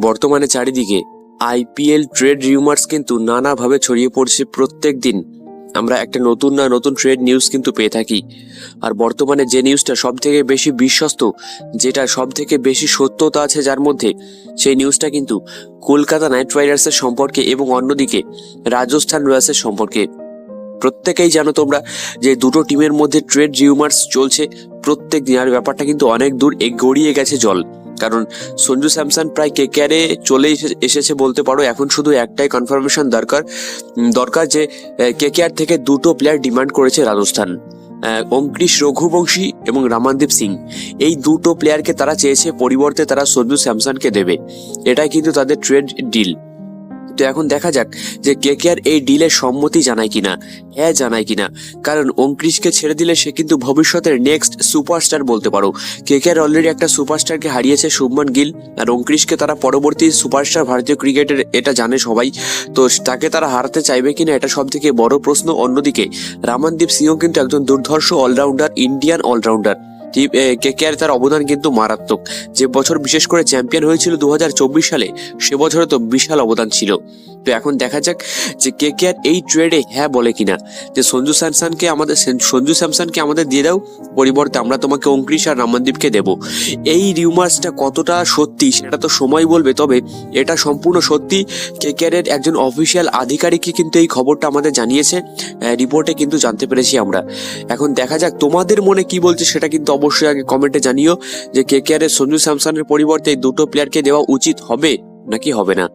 বর্তমানে চারিদিকে IPL trade rumours কিন্তু নানাভাবে ছড়িয়ে পড়ছে প্রত্যেক দিন। আমরা একটা নতুন না নতুন ট্রেড নিউজ কিন্তু পেয়ে থাকি। আর বর্তমানে যে নিউজটা সব থেকে বেশি বিশ্বস্ত, যেটা সব থেকে বেশি সত্যতা আছে যার মধ্যে, সেই নিউজটা কিন্তু কলকাতা নাইট রাইডার্সের সম্পর্কে এবং অন্যদিকে রাজস্থান রয়্যালসের সম্পর্কে। প্রত্যেকেই জানো তোমরা যে দুটো টিমের মধ্যে ট্রেড রিউমার্স চলছে, প্রত্যেক দিন। আর ব্যাপারটা কিন্তু অনেক দূর গড়িয়ে গেছে জল। কারণ সঞ্জু স্যামসন প্রায় কে কেয়ারে চলে এসে- এসেছে বলতে পারো, এখন শুধু একটাই কনফার্মেশন দরকার। দরকার যে কে কেয়ার থেকে দুটো প্লেয়ার ডিমান্ড করেছে রাজস্থান। অঙ্কৃশ রঘুবংশী এবং রামানদীপ সিং। এই দুটো প্লেয়ারকে তারা চেয়েছে পরিবর্তে তারা সঞ্জু স্যামসনকে দেবে। এটাই কিন্তু তাদের ট্রেড ডিল তো এখন দেখা যাক যে কেকেআর এই ডিলের সম্মতি জানায় কিনা। হ্যাঁ জানায় কিনা। কারণ অঙ্কৃশকে ছেড়ে দিলে সে কিন্তু ভবিষ্যতের নেক্সট সুপারস্টার বলতে পারো। কেকেআর অলরেডি একটা সুপারস্টারকে হারিয়েছে শুভমান গিল আর অঙ্কৃশকে তারা পরবর্তী সুপারস্টার ভারতীয় ক্রিকেটের এটা জানে সবাই। তো তাকে তারা হারাতে চাইবে কিনা এটা সব থেকে বড় প্রশ্ন। অন্যদিকে রামানদীপ সিংও কিন্তু একজন দুর্ধর্ষ অলরাউন্ডার ইন্ডিয়ান অলরাউন্ডার কেকেআর তার অবদান কিন্তু মারাত্মক। যে বছর বিশেষ করে চ্যাম্পিয়ন হয়েছিল দু হাজার চব্বিশ সালে, সে বছরে তো বিশাল অবদান ছিল। তো এখন দেখা যাক যে কে কে আর এই ট্রেডে হ্যাঁ বলে কিনা। যে সঞ্জু স্যামসনকে আমাদের সঞ্জু স্যামসনকে আমাদের দিয়ে দাও, পরিবর্তে আমরা তোমাকে অঙ্কৃশ আর রামনদীপকে দেব। এই রিউমার্সটা কতটা সত্যি সেটা তো সময় বলবে, তবে এটা সম্পূর্ণ সত্যি কে কে এর একজন অফিসিয়াল আধিকারিকই কিন্তু এই খবরটা আমাদের জানিয়েছে। রিপোর্টে কিন্তু জানতে পেরেছি আমরা। এখন দেখা যাক তোমাদের মনে কি বলছে সেটা কিন্তু অবশ্যই আগে কমেন্টে জানিও যে কে কে আর সঞ্জু স্যামসনের পরিবর্তে এই দুটো প্লেয়ারকে দেওয়া উচিত হবে নাকি হবে না।